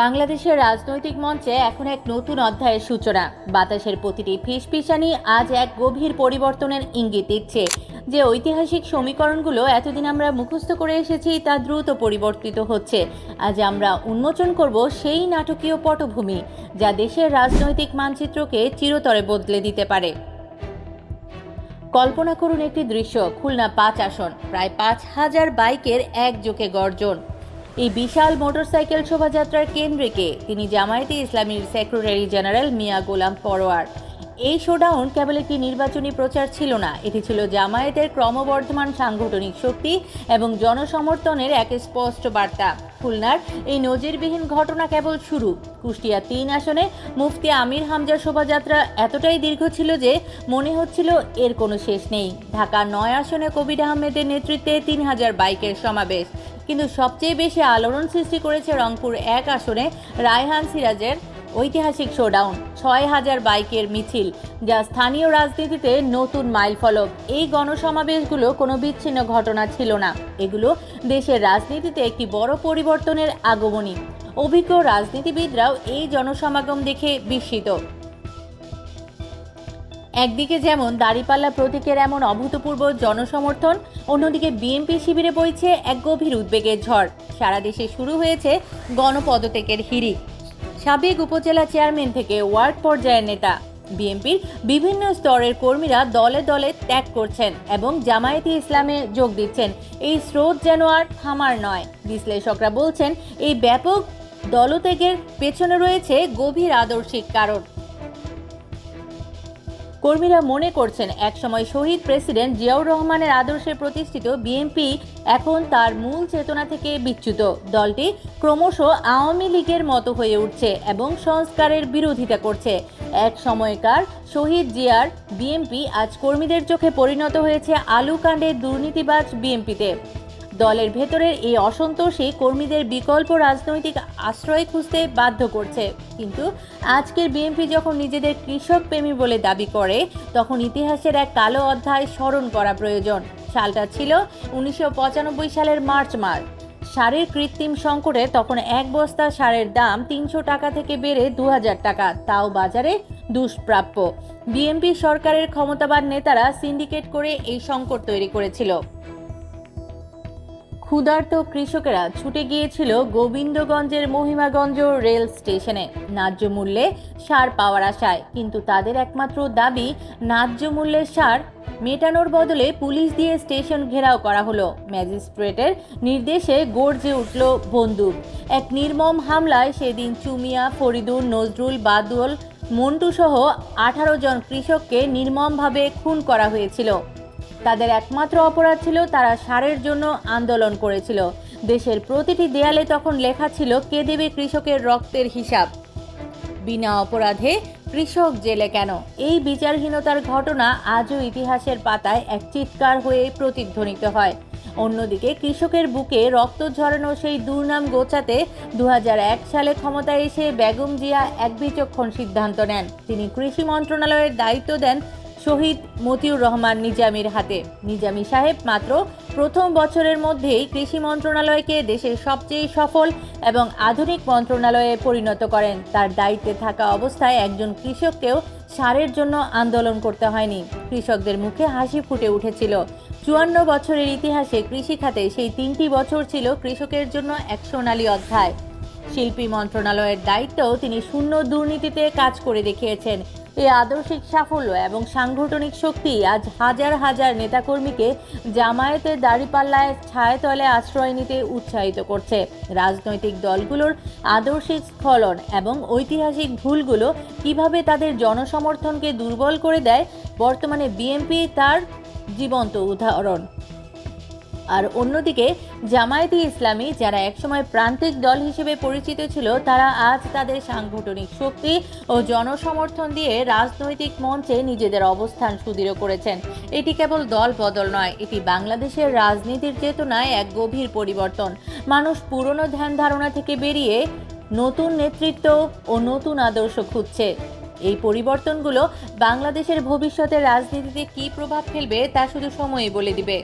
বাংলাদেশের রাজনৈতিক মঞ্চে এখন এক নতুন অধ্যায়ের সূচনা। বাতাসের প্রতিটি ফিসফিসানি আজ এক গভীর পরিবর্তনের ইঙ্গিত দিচ্ছে। যে ঐতিহাসিক সমীকরণগুলো এতদিন আমরা মুখস্থ করে এসেছি, তা দ্রুত পরিবর্তিত হচ্ছে। আজ আমরা উন্মোচন করব সেই নাটকীয় পটভূমি, যা দেশের রাজনৈতিক মানচিত্রকে চিরতরে বদলে দিতে পারে। কল্পনা করুন একটি দৃশ্য, খুলনা পাঁচ আসন, প্রায় পাঁচ হাজার বাইকের একযোগে গর্জন। এই বিশাল মোটরসাইকেল শোভাযাত্রার কেন্দ্রে তিনি জামায়াতে ইসলামীর সেক্রেটারি জেনারেল মিয়া গোলাম পরোয়ার। এই শোডাউন কেবল একটি নির্বাচনী প্রচার ছিল না, এটি ছিল জামায়াতের ক্রমবর্ধমান সাংগঠনিক শক্তি এবং জনসমর্থনের এক স্পষ্ট বার্তা। খুলনার এই নজিরবিহীন ঘটনা কেবল শুরু। কুষ্টিয়া তিন আসনে মুফতি আমির হামজার শোভাযাত্রা এতটাই দীর্ঘ ছিল যে মনে হচ্ছিল এর কোনো শেষ নেই। ঢাকা নয় আসনে কবির আহমেদের নেতৃত্বে তিন হাজার বাইকের সমাবেশ। কিন্তু সবচেয়ে বেশি আলোড়ন সৃষ্টি করেছে রংপুর এক আসনে রায়হান সিরাজের ঐতিহাসিক শোডাউন ছয় হাজার বাইকের মিছিল, যা স্থানীয় রাজনীতিতে নতুন মাইলফলক এই গণসমাবেশগুলো কোনো বিচ্ছিন্ন ঘটনা ছিল না। এগুলো দেশের রাজনীতিতে একটি বড় পরিবর্তনের আগমনী। অভিজ্ঞ রাজনীতিবিদরাও এই জনসমাগম দেখে বিস্মিত। একদিকে যেমন দাড়িপাল্লা প্রতীকের এমন অভূতপূর্ব জনসমর্থন, অন্যদিকে বিএনপি শিবিরে বইছে এক গভীর উদ্বেগের ঝড়। সারা দেশে শুরু হয়েছে গণপদত্যাগের হিড়িক। সাবেক উপজেলা চেয়ারম্যান থেকে ওয়ার্ড পর্যায়ের নেতা। বিএনপির বিভিন্ন স্তরের কর্মীরা দলে দলে ত্যাগ করছেন এবং জামায়াতি ইসলামে যোগ দিচ্ছেন। এই স্রোত যেন আর থামার নয়। বিশ্লেষকরা বলছেন, এই ব্যাপক দলত্যাগের পেছনে রয়েছে গভীর আদর্শিক কারণ। কর্মীরা মনে করছেন, একসময় শহীদ প্রেসিডেন্ট জিয়াউর রহমানের আদর্শে প্রতিষ্ঠিত বিএনপি এখন তার মূল চেতনা থেকে বিচ্যুত। দলটি ক্রমশ আওয়ামী লীগের মতো হয়ে উঠছে এবং সংস্কারের বিরোধিতা করছে। এক সময়কার শহীদ জিয়ার বিএনপি আজ কর্মীদের চোখে পরিণত হয়েছে আলু কাণ্ডের দুর্নীতিবাজ বিএনপিতে। দলের ভেতরের এই অসন্তোষই কর্মীদের বিকল্প রাজনৈতিক আশ্রয় খুঁজতে বাধ্য করছে। কিন্তু আজকের বিএনপি যখন নিজেদের কৃষক প্রেমী বলে দাবি করে, তখন ইতিহাসের এক কালো অধ্যায় স্মরণ করা প্রয়োজন। সালটা ছিল উনিশশো পঁচানব্বই সালের মার্চ মাস। সারের কৃত্রিম সংকটে তখন এক বস্তা সারের দাম তিনশো টাকা থেকে বেড়ে দু হাজার টাকা। তাও বাজারে দুষ্প্রাপ্য। বিএনপি সরকারের ক্ষমতাবান নেতারা সিন্ডিকেট করে এই সংকট তৈরি করেছিল। ক্ষুধার্ত কৃষকেরা ছুটে গিয়েছিল গোবিন্দগঞ্জের মহিমাগঞ্জ রেল স্টেশনে। ন্যায্য মূল্যে সার পাওয়ার আশায়, কিন্তু তাদের একমাত্র দাবি, ন্যায্য মূল্যের সার মেটানোর বদলে পুলিশ দিয়ে স্টেশন ঘেরাও করা হলো। ম্যাজিস্ট্রেটের নির্দেশে গর্জে উঠল বন্দুক। এক নির্মম হামলায় সেদিন চুমিয়া ফরিদুর নজরুল, বাদুল মন্টু সহ আঠারো জন কৃষককে নির্মমভাবে খুন করা হয়েছিল। তাদের একমাত্র অপরাধ ছিল তারা সারের জন্য আন্দোলন করেছিল। দেশের প্রতিটি দেয়ালে তখন লেখা ছিল, কে দেবে কৃষকের রক্তের হিসাব? বিনা অপরাধে কৃষক জেলে কেন? এই বিচারহীনতার ঘটনা আজও ইতিহাসের পাতায় এক চিৎকার হয়ে প্রতিধ্বনিত হয়। অন্যদিকে কৃষকের বুকে রক্ত ঝরানো সেই দুর্নাম গোচাতে দু হাজার এক সালে ক্ষমতায় এসে বেগম জিয়া এক বিচক্ষণ সিদ্ধান্ত নেন। তিনি কৃষি মন্ত্রণালয়ের দায়িত্ব দেন শহীদ মতিউর রহমান নিজামীর হাতে। নিজামী সাহেব মাত্র প্রথম বছরের মধ্যেই কৃষি মন্ত্রণালয়কে দেশের সবচেয়ে সফল এবং আধুনিক মন্ত্রণালয়ে পরিণত করেন। তার দায়িত্বে থাকা অবস্থায় একজন কৃষককেও সারের জন্য আন্দোলন করতে হয়নি। কৃষকদের মুখে হাসি ফুটে উঠেছিল। চুয়ান্ন বছরের ইতিহাসে কৃষি খাতে সেই তিনটি বছর ছিল কৃষকের জন্য এক সোনালী অধ্যায়। শিল্পী মন্ত্রণালয়ের দায়িত্বও তিনি শূন্য দুর্নীতিতে কাজ করে দেখিয়েছেন। এই আদর্শিক সাফল্য এবং সাংগঠনিক শক্তি আজ হাজার হাজার নেতাকর্মীকে জামায়াতের দাড়িপাল্লায় ছায়াতলে আশ্রয় নিতে উৎসাহিত করছে। রাজনৈতিক দলগুলোর আদর্শিক স্খলন এবং ঐতিহাসিক ভুলগুলো কীভাবে তাদের জনসমর্থনকে দুর্বল করে দেয়, বর্তমানে বিএনপি তার জীবন্ত উদাহরণ। আর অন্যদিকে, জামায়াতি ইসলামী, যারা একসময় প্রান্তিক দল হিসেবে পরিচিত ছিল, তারা আজ তাদের সাংগঠনিক শক্তি ও জনসমর্থন দিয়ে রাজনৈতিক মঞ্চে নিজেদের অবস্থান সুদৃঢ় করেছেন। এটি কেবল দল বদল নয়, এটি বাংলাদেশের রাজনীতির চেতনায় এক গভীর পরিবর্তন। মানুষ পুরনো ধ্যান ধারণা থেকে বেরিয়ে নতুন নেতৃত্ব ও নতুন আদর্শ খুঁজছে। এই পরিবর্তনগুলো বাংলাদেশের ভবিষ্যতের রাজনীতিতে কী প্রভাব ফেলবে, তা শুধু সময়ই বলে দিবে।